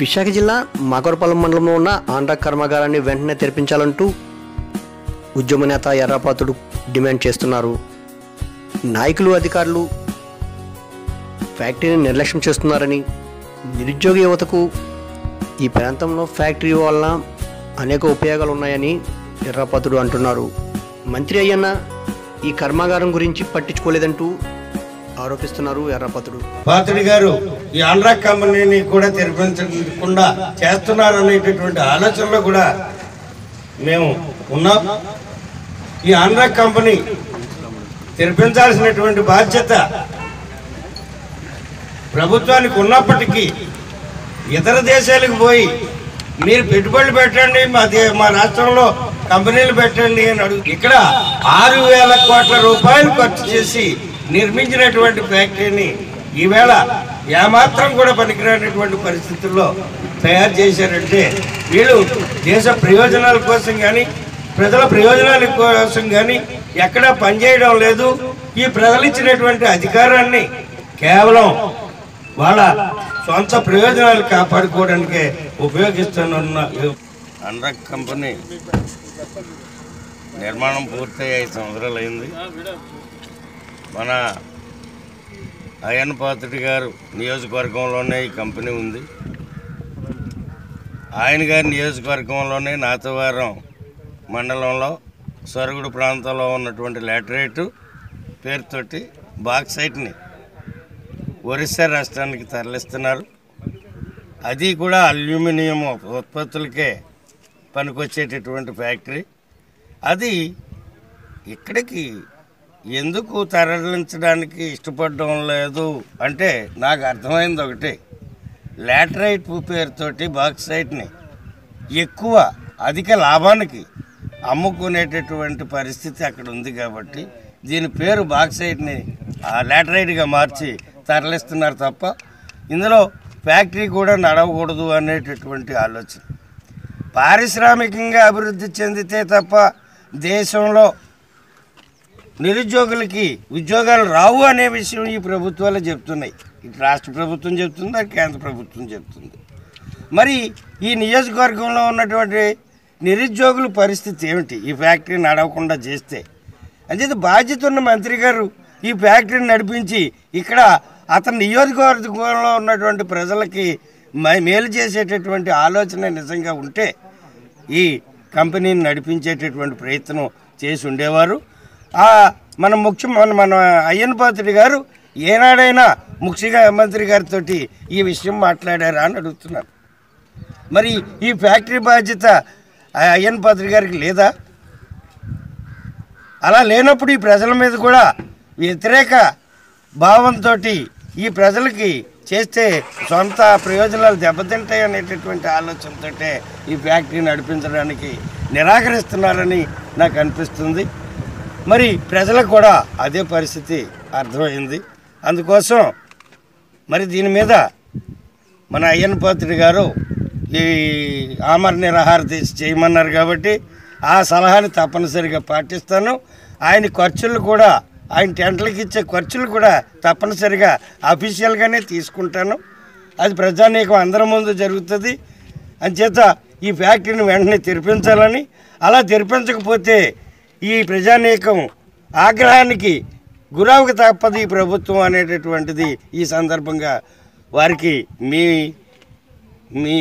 విశాఖ జిల్లా మాకరపాలెం మండలంలో ఉన్న ఆంధ్ర కర్మాగారాన్ని వెంటనే తెరిపించాలంటూ ఉద్యమ నేత ఎర్రపాతుడు డిమాండ్ చేస్తున్నారు. నాయకులు అధికారులు ఫ్యాక్టరీని నిర్లక్ష్యం చేస్తున్నారని నిరుద్యోగ యువతకు ఈ ప్రాంతంలో ఫ్యాక్టరీ వలన అనేక ఉపయోగాలు ఉన్నాయని ఎర్రపాతుడు అంటున్నారు. మంత్రి అయ్యన్న ఈ కర్మాగారం గురించి పట్టించుకోలేదంటూ ఆరోపిస్తున్నారు ఎర్రపతుడు. పాత్రుడి గారు ఈ ఆంధ్ర కంపెనీని కూడా తెరిపించకుండా చేస్తున్నారు అనేటటువంటి ఆలోచనలో కూడా మేము ఉన్నాం. ఈ ఆంధ్ర కంపెనీ తెరిపించాల్సినటువంటి బాధ్యత ప్రభుత్వానికి ఉన్నప్పటికీ ఇతర దేశాలకు పోయి మీరు పెట్టుబడులు పెట్టండి మా మా రాష్ట్రంలో కంపెనీలు పెట్టండి అని అడుగు ఇక్కడ ఆరు వేల కోట్ల రూపాయలు ఖర్చు చేసి నిర్మించినటువంటి ఫ్యాక్టరీని ఈవేళ ఏమాత్రం కూడా పనికిరానటువంటి పరిస్థితుల్లో తయారు చేశారంటే వీళ్ళు దేశ ప్రయోజనాల కోసం కానీ ప్రజల ప్రయోజనాల కోసం కానీ ఎక్కడా పనిచేయడం లేదు. ఈ ప్రజలు ఇచ్చినటువంటి అధికారాన్ని కేవలం వాళ్ళ సొంత ప్రయోజనాలు కాపాడుకోవడానికే ఉపయోగిస్తున్న అన్రక్ కంపెనీ నిర్మాణం పూర్తయి ఐదు సంవత్సరాలు అయింది మన అయ్యన్ పాత్రుడి గారు నియోజకవర్గంలోనే ఈ కంపెనీ ఉంది. ఆయన గారి నియోజకవర్గంలోనే నాతవారం మండలంలో సొరుగుడు ప్రాంతంలో ఉన్నటువంటి లాటరేటు పేరుతోటి బాక్సైట్ని ఒరిస్సా రాష్ట్రానికి తరలిస్తున్నారు. అది కూడా అల్యూమినియం ఉత్పత్తులకే పనికొచ్చేటటువంటి ఫ్యాక్టరీ. అది ఇక్కడికి ఎందుకు తరలించడానికి ఇష్టపడడం లేదు అంటే నాకు అర్థమైంది ఒకటి. లాటరైట్ పేరుతోటి బాక్సైట్ని ఎక్కువ అధిక లాభానికి అమ్ముకునేటటువంటి పరిస్థితి అక్కడ ఉంది కాబట్టి దీని పేరు బాక్సైట్ని లాటరైట్గా మార్చి తరలిస్తున్నారు తప్ప ఇందులో ఫ్యాక్టరీ కూడా నడవకూడదు అనేటటువంటి ఆలోచన. పారిశ్రామికంగా అభివృద్ధి చెందితే తప్ప దేశంలో నిరుద్యోగులకి ఉద్యోగాలు రావు అనే విషయం ఈ ప్రభుత్వాలు చెప్తున్నాయి. ఇటు రాష్ట్ర ప్రభుత్వం చెప్తుంది అటు కేంద్ర ప్రభుత్వం చెప్తుంది. మరి ఈ నియోజకవర్గంలో ఉన్నటువంటి నిరుద్యోగుల పరిస్థితి ఏమిటి? ఈ ఫ్యాక్టరీ నడవకుండా చేస్తే? అంచేత బాధ్యత ఉన్న మంత్రి గారు ఈ ఫ్యాక్టరీని నడిపించి ఇక్కడ అతని నియోజకవర్గంలో ఉన్నటువంటి ప్రజలకి మేలు చేసేటటువంటి ఆలోచన నిజంగా ఉంటే ఈ కంపెనీని నడిపించేటటువంటి ప్రయత్నం చేసి ఉండేవారు. మన ముఖ్య మన మన అయ్యన్ పాత్రుడి గారు ఏనాడైనా ముఖ్యమంత్రి గారితో ఈ విషయం మాట్లాడారా అని అడుగుతున్నాను. మరి ఈ ఫ్యాక్టరీ బాధ్యత ఆ అయ్యన్ గారికి లేదా? అలా లేనప్పుడు ఈ ప్రజల మీద కూడా వ్యతిరేక భావంతో ఈ ప్రజలకి చేస్తే సొంత ప్రయోజనాలు దెబ్బతింటాయి అనేటటువంటి ఆలోచనతోటే ఈ ఫ్యాక్టరీ నడిపించడానికి నిరాకరిస్తున్నారని నాకు అనిపిస్తుంది. మరి ప్రజలకు కూడా అదే పరిస్థితి అర్థమైంది. అందుకోసం మరి దీని మీద మన అయ్యన్ పాత్రుడి గారు ఈ ఆమర నిరాహార తీసి చేయమన్నారు కాబట్టి ఆ సలహాని తప్పనిసరిగా పాటిస్తాను. ఆయన ఖర్చులు కూడా ఆయన టెంట్లకి ఇచ్చే ఖర్చులు కూడా తప్పనిసరిగా అఫీషియల్గానే తీసుకుంటాను. అది ప్రజానీకం అందరి ముందు జరుగుతుంది. అంచేత ఈ ఫ్యాక్టరీని వెంటనే తెరిపించాలని అలా తెరిపించకపోతే ఈ ప్రజానీకం ఆగ్రహానికి గురవక తప్పదు ఈ ప్రభుత్వం అనేటటువంటిది ఈ సందర్భంగా వారికి మీ మీ